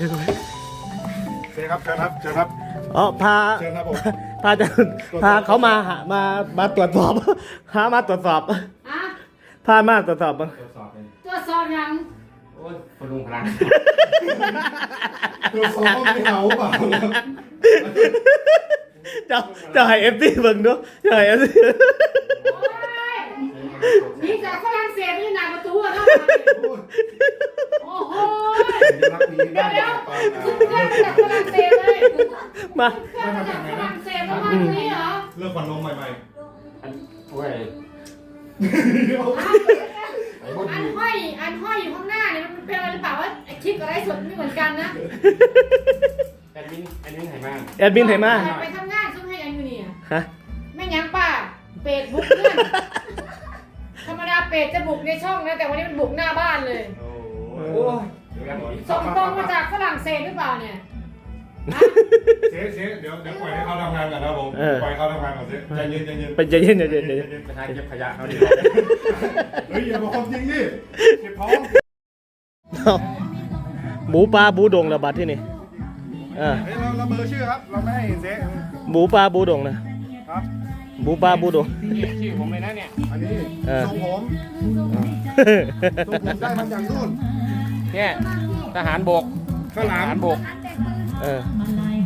เชิญครับเชิญครับเชิญครับอ๋อพาเชิญครับผมพาจะพาเขามาหามามาตรวจสอบหามาตรวจสอบอะพามาตรวจสอบบ้างตรวจสอบเลยตรวจสอบยังโอ้ยพลุงพลังตัวซองไม่เอาเปล่าครับเจ้าเจ้าให้เอฟซีเบิ่งดูเจ้าให้เอฟซีโอ้ย นี่จากฝรั่งเศสนี่หนาประตูอะเท่าไหร่โอ้โหรักนี้เดี๋ยวเดี๋ยวขึ้นเครื่องมาจากฝรั่งเศสเลยมาเครื่องมาจากฝรั่งเศสแล้วมาตรงนี้เหรอเรื่องฝันลมใหม่อันโอ้ยอันห้อยอันห้อยอยู่ข้างหน้าเนี่ยมันเป็นอะไรหรือเปล่าว่าไอ้คลิปกับไลฟ์สดไม่เหมือนกันนะแอดมินแอดมินไหนบ้างแอดมินไหนมาไปทำงานซุ้มให้ยังอยู่เนี่ยฮะแม่ยังป้าเป็ดบุกเพื่อนธรรมดา เป็ดจะบุกในช่องนะแต่วันนี้มันบุกหน้าบ้านเลยๆโอ้โอ้โหยเดี๋ยวกันหมดส่งตรงมาจากฝรั่งเศสหรือเปล่าเนี่ยฮะเจ๊เจ๊เดี๋ยวเดี๋ยวปล่อยให้เขาทำงานก่อนนะผมปล่อยให้เขาทำงานก่อนเจ๊ใจเย็นใจเย็นเป็นใจเย็นใจเย็นใจเย็นไปทางเก็บขยะเขาดิเฮ้ยอย่าบอกความจริงดิเก็บท้องเอาหมูปลาบูดงระบาดที่นี่เออเฮ้ยเราเราเบอร์ชื่อครับ เราไม่ให้เจ๊หมูปลาบูดงนะ ครับหมูปลาบูดงนี่ชื่อผมเลยนะเนี่ยอันนี้เออทรงผมทรงผมได้มาจากนู่นเนี่ยทหารบกข้าวหลาทมหารบก เออ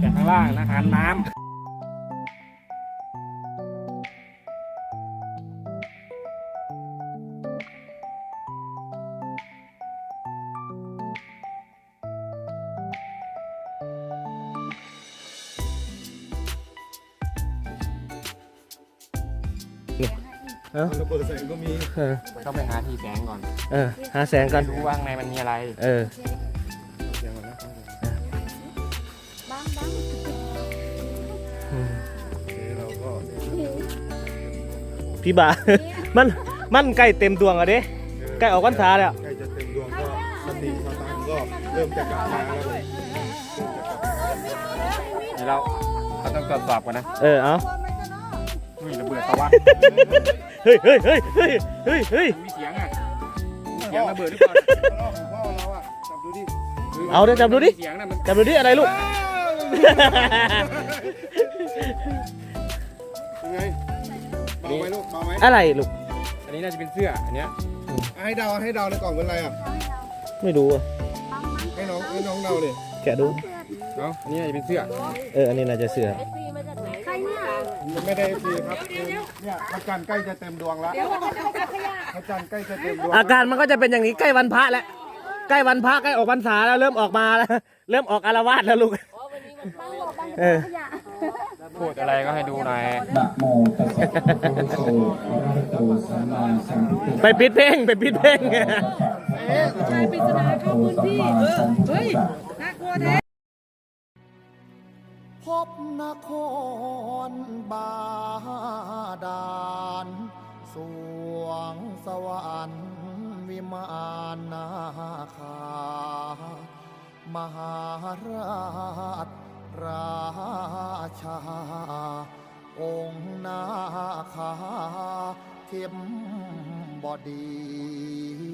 แต่ข้างล่างทหารน้ เอ้าระเบิดใส่ก็มีเออำต้องไปหาที่แสงก่อนเออหาแสงกันดูว่าข้างในมันมีอะไร เออ เสียงก่อนนะอืมเจ๊เราก็พี่บา มันมันใกล้เต็มดวงอะเด้ ใกล้ออกพรรษาแล้ว ใกล้จะเต็มดวงก็สติสตังค์ก็เริ่มจะกลับมาแล้วเลยเดี๋ยวเราเราต้องตรวจสอบก่อนนะเออ เอาอุ้ยระเบิดปะวะ เฮ้ยเฮ้ยเฮ้ยเฮ้ยเฮ้ยเฮ้ยมีเสียงอะมีเสียงระเบิดหรือเปล่าพ่อของพ่อเราอะจับดูดิเอาเดี๋ยวจับดูดิมีเสียงนะมันจับดูดิอะไรลูกยังไงเบาไหมลูกเบาไหมอะไรลูกอันนี้น่าจะเป็นเสื้ออันเนี้ยให้เดาให้เดาในกล่องเป็นอะไรอะไม่รู้อะให้น้องให้น้องเดาเลยแกะดูเนาะอันนี้น่าจะเป็นเสื้อเอออันนี้น่าจะเสือ ไม่ได้ฟรีครับเนี่ยพระจันทร์ใกล้จะเต็มดวงแล้วพระจันทร์ใกล้จะเต็มดวงอาการมันก็จะเป็นอย่างนี้ใกล้วันพระแล้วใกล้วันพระใกล้ออกพรรษาแล้วเริ่มออกมาแล้วเริ่มออกอารวาสแล้วลูกเออพูดอะไรก็ให้ดูหน่อยนะโมตัสสะภะคะวะโตอะระหะโตสัมมาสัมพุทธัสสะไปปิดเพลงไปปิดเพลงชายปริศนาเข้าพื้นที่เฮ้ยพบ นครบาดาลสวงสวรรค์วิมานนาคามหาราชราชา องค์นาคาเทมบดี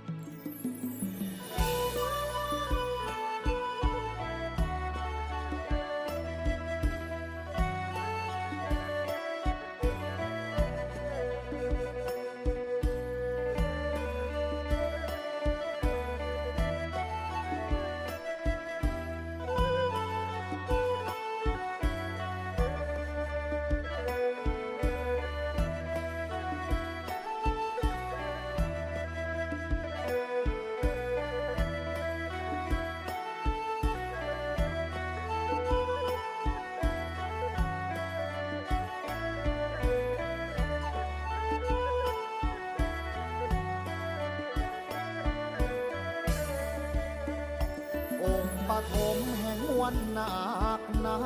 องค์ปฐมแห่งวันนาคนา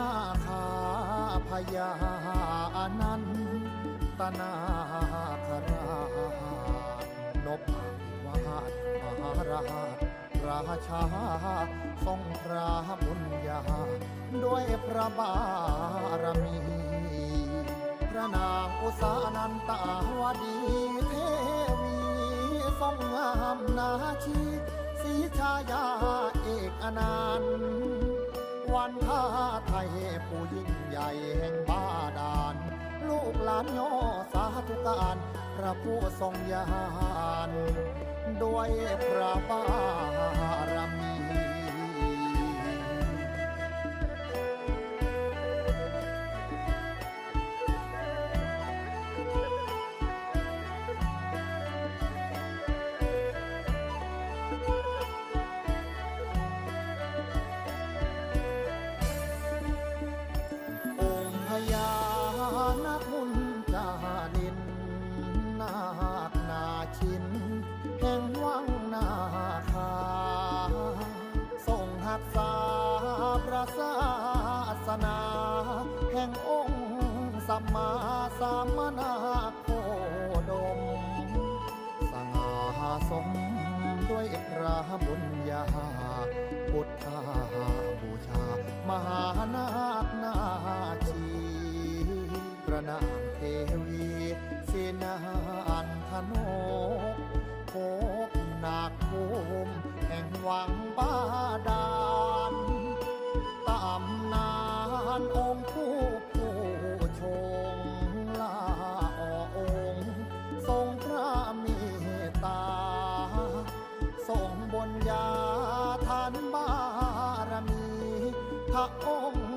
คาพญาอนันตนาคราชนพวาดมหาราชราชาทรงพระบุญญาด้วยพระบารมี พระนางอุสานันตาวดีเทวีทรงงามนาชี สีชายาเอกอนันต์วันท่าไทยผู้ยิ่งใหญ่แห่งบ้าดาลลูกหลานย่อสาธุการพระผู้ทรงยาน ด้วยพระบารมี สัมมาสัมนาโคดม สง่าสมด้วยพระบุญญาพุทธาบูชา มหานาคนาชีพระนางเทวีเสนาอันธนกพบนาคภูมิแห่งวังบาดาลตำนานองค์ผู้ ผู้ชงลาอองค์ทรงพระเมตตา ทรงบนยาทานบารมีพระองค์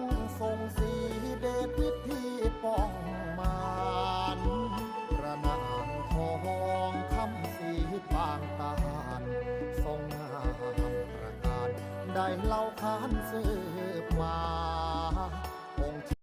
ทรงสีเดชวิธีป้องมารระนางทองคำสีปางตาลทรงงามประการได้เล่า